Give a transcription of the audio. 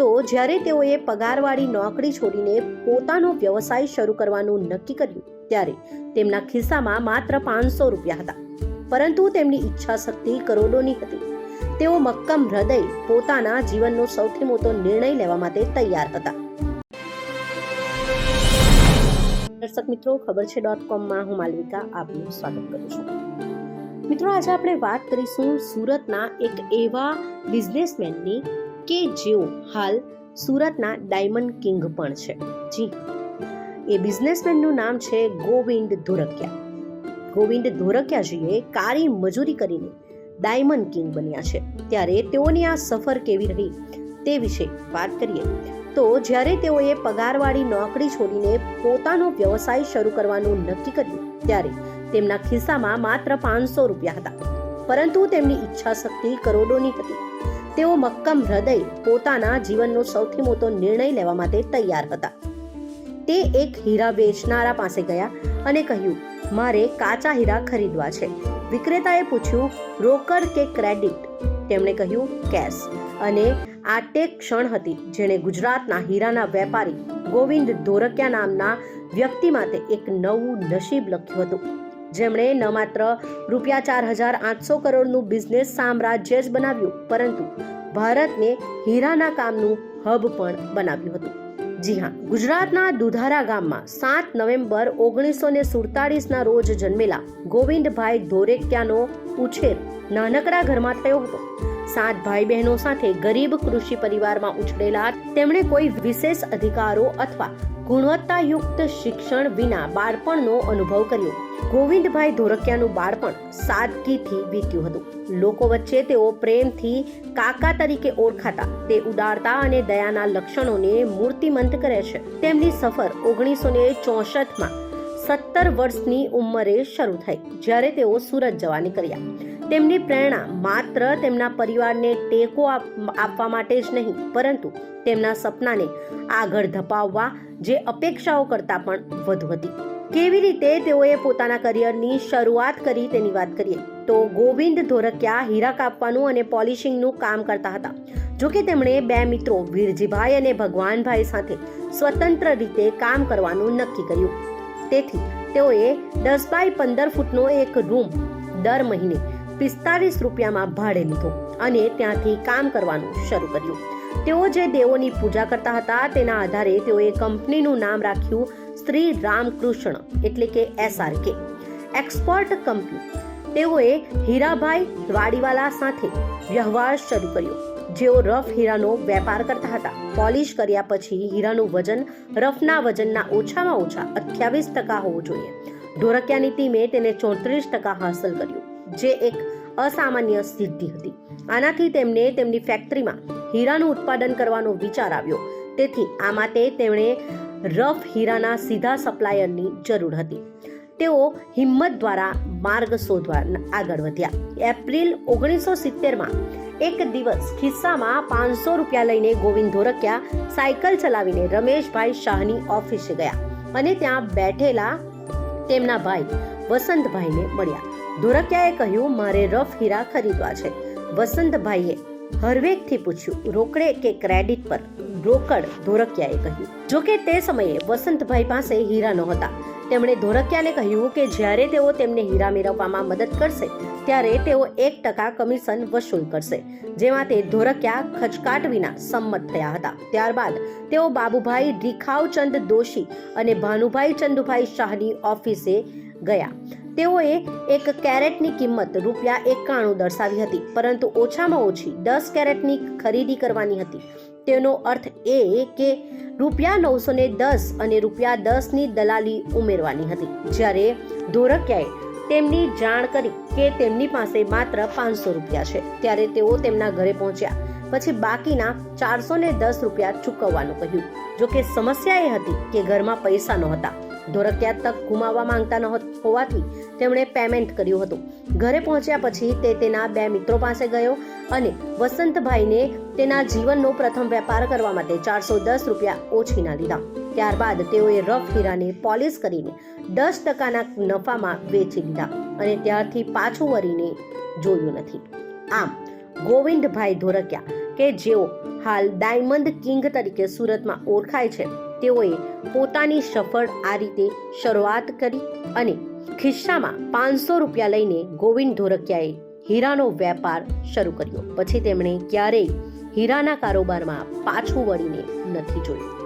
તો જ્યારે તેઓએ પગારવાળી નોકરી છોડીને પોતાનો વ્યવસાય શરૂ કરવાનું નક્કી કર્યું, ત્યારે તેમના ખિસ્સામાં માત્ર પાંચસો રૂપિયા હતા. પરંતુ તેમની ઈચ્છા શક્તિ કરોડોની હતી. તેઓ મક્કમ હૃદય પોતાના જીવનનો સૌથી મોટો નિર્ણય લેવા માટે તૈયાર હતા. દર્શક મિત્રો, ખબર છે ડોટ કોમમાં હું માલવિકા આપનું સ્વાગત કરું છું. મિત્રો, આજે આપણે વાત કરીશું સુરતના એક એવા બિઝનેસમેનની કે જેઓ હાલ સુરતના ડાયમંડ કિંગ પણ છે. જી. એ બિઝનેસમેનનું નામ છે ગોવિંદ ધોરકિયા. ગોવિંદ ધોરકિયાજીએ કાળી મજૂરી કરીને ડાયમંડ કિંગ બન્યા છે. ત્યારે તેઓની આ સફર કેવી રહી તે વિશે વાત કરીએ. તો જ્યારે તેઓએ પગારવાળી નોકરી છોડીને પોતાનો વ્યવસાય શરૂ કરવાનું નક્કી કર્યું, ત્યારે તેમના ખિસ્સામાં માત્ર પાંચસો રૂપિયા હતા. પરંતુ તેમની ઈચ્છા શક્તિ કરોડોની હતી. તેઓ મક્કમ હૃદય પોતાના જીવનનો સૌથી મોટો નિર્ણય લેવા માટે તૈયાર હતા. તે એક હીરા વેચનારા પાસે ગયા અને કહ્યું, મારે કાચા હીરા ખરીદવા છે. વિક્રેતાએ પૂછ્યું, રોકડ કે ક્રેડિટ? તેમણે કહ્યું, કેશ. અને આ તે ક્ષણ હતી જેણે ગુજરાતના હીરાના વેપારી ગોવિંદ ધોરકિયા નામના વ્યક્તિ માટે એક નવું નસીબ લખ્યું હતું. જેમણે ન માત્ર રૂપિયા ચાર હજાર આઠસો કરોડનું બિઝનેસ સામ્રાજ્ય જ બનાવ્યું, પરંતુ ભારતને હીરાના કામનું હબ પણ બનાવ્યું હતું. જી હા, ગુજરાતના દુધારા ગામમાં સાત નવેમ્બર ઓગણીસો ને સુડતાલીસના રોજ જન્મેલા ગોવિંદભાઈ ધોરેકિયાનો ઉછેર નાનકડા ઘરમાં થયો હતો. સાત ભાઈ બહેનો સાથે ગરીબ કૃષિ પરિવારમાં ઉછળેલા, તેમણે કોઈ વિશેષ અધિકારો અથવા ગુણવત્તાયુક્ત શિક્ષણ વિના બાળપણનો અનુભવ કર્યો. ગોવિંદભાઈ ધોરકિયાનું બાળપણ સાદગીથી વીત્યું હતું. લોકો વચ્ચે તેઓ પ્રેમથી કાકા તરીકે ઓળખાતા, તે ઉદારતા અને દયાના લક્ષણોને મૂર્તિમંત કરે છે. તેમની સફર ઓગણીસો ને ચોસઠમાં સત્તર વર્ષની ઉંમરે શરૂ થઈ, જ્યારે તેઓ સુરત જવા નીકળ્યા. તેમની પ્રેરણા માત્ર તેમના પરિવારને ટેકો આપ- આપવા માટે જ નહીં, પરંતુ તેમના સપનાને આગળ ધપાવવા જે અપેક્ષાઓ કરતાં પણ વધુ હતી. કેવી રીતે તેઓએ પોતાના કરિયરની શરૂઆત કરી તેની વાત કરીએ, તો ગોવિંદ ધોરકિયા હીરા કાપવાનું અને પોલિશિંગનું કામ કરતા હતા. જોકે તેમણે બે મિત્રો વીરજીભાઈ અને ભગવાનભાઈ સાથે સ્વતંત્ર રીતે કામ કરવાનું નક્કી કર્યું. તેથી તેઓએ દસ બાય પંદર ફૂટનો એક રૂમ દર મહિને પિસ્તાલીસ રૂપિયામાં ભાડે લીધો અને ત્યાંથી કામ કરવાનું શરૂ કર્યું. તેઓ જે દેવોની પૂજા કરતા હતા તેના આધારે તેઓએ કંપનીનું નામ રાખ્યું શ્રી રામકૃષ્ણ, એટલે કે એસઆરકે એક્સપોર્ટ કંપની તેઓએ હીરાભાઈ વાડીવાલા સાથે વ્યવહાર શરૂ કર્યો. જેઓ રફ હીરાનો વેપાર કરતા હતા. પોલિશ કર્યા પછી હીરાનું વજન રફના વજનના ઓછામાં ઓછા અઠ્યાવીસ ટકા હોવું જોઈએ. ઢોરકિયાની ટીમે તેને ચોત્રીસ ટકા હાંસલ કર્યું. જે એક અસામાન્ય સિદ્ધિ હતી. આનાથી તેમને તેમની ફેક્ટરીમાં હીરાનું ઉત્પાદન કરવાનો વિચાર આવ્યો. તેથી આ માટે તેમણે રફ હીરાના સીધા સપ્લાયરની જરૂર હતી. તેઓ હિંમત દ્વારા માર્ગ શોધવા આગળ વધ્યા. એપ્રિલ ઓગણીસો સિત્તેરમાં એક દિવસ ખિસ્સામાં પાંચસો રૂપિયા લઈને ગોવિંદ ધોરકિયા સાયકલ ચલાવીને રમેશભાઈ શાહની ઓફિસે ગયા અને ત્યાં બેઠેલા તેમના ભાઈ વસંતભાઈને મળ્યા. ધોરકિયાએ કહ્યું, મારે રફ હીરા ખરીદવા છે. વસંતભાઈએ હરવેગથી પૂછ્યું, રોકડે કે ક્રેડિટ પર? રોકડ ધોરકિયાએ કહ્યું, જોકે તે સમયે વસંતભાઈ પાસે હીરા નહોતા. તેમણે ધોરકિયાને કહ્યું કે જ્યારે તેઓ તેમને હીરા મેળવવામાં મદદ કરશે, ત્યારે તેઓ એક ટકા કમિશન વસૂલ કરશે, જેમાં તે ધોરકિયા ખચકાટ વિના સંમત થયા હતા. ત્યારબાદ તેઓ બાબુભાઈ રીખાવચંદ દોશી અને ભાનુભાઈ ચંદુભાઈ શાહની ઓફિસે ગયા. તેઓએ એક કેરેટની કિંમત રૂપિયા એકાણું દર્શાવી હતી, પરંતુ ઓછામાં ઓછી દસ કેરેટની ખરીદી કરવાની હતી. તેનો અર્થ એ કે રૂપિયા નવસો ને દસ અને રૂપિયા દસની દલાલી ઉમેરવાની હતી. જ્યારે ધોરકિયાએ તેમની જાણ કરી કે તેમની પાસે માત્ર પાંચસો રૂપિયા છે, ત્યારે તેઓ તેમના ઘરે પહોંચ્યા. પછી બાકીના ચારસો ને દસ રૂપિયા ચૂકવવાનું કહ્યું. જોકે સમસ્યા એ હતી કે ઘરમાં પૈસા નહોતા. ધોરકિયા તક ગુમાવવા માંગતા ન હોવાથી તેમણે પેમેન્ટ કર્યું હતું. ઘરે પહોંચ્યા પછી તે તેના બે મિત્રો પાસે ગયો અને વસંતભાઈને તેના જીવનનો પ્રથમ વેપાર કરવા માટે ચારસો દસ રૂપિયા ઓછીના લીધા. ત્યારબાદ તેઓએ રફ હીરાને પોલિશ કરીને દસ ટકાના નફામાં વેચી લીધા અને ત્યારથી પાછું વળીને જોયું નથી. આમ, ગોવિંદભાઈ ધોરકિયા કે જેઓ હાલ ડાયમંડ કિંગ તરીકે સુરતમાં ઓળખાય છે તેઓએ પોતાની સફળ આ રીતે શરૂઆત કરી અને ખિસ્સામાં પાંચસો રૂપિયા લઈને ગોવિંદ ધોરકિયાએ હીરાનો વેપાર શરૂ કર્યો. પછી તેમણે ક્યારેય હીરાના કારોબારમાં પાછું વળીને નથી જોયું.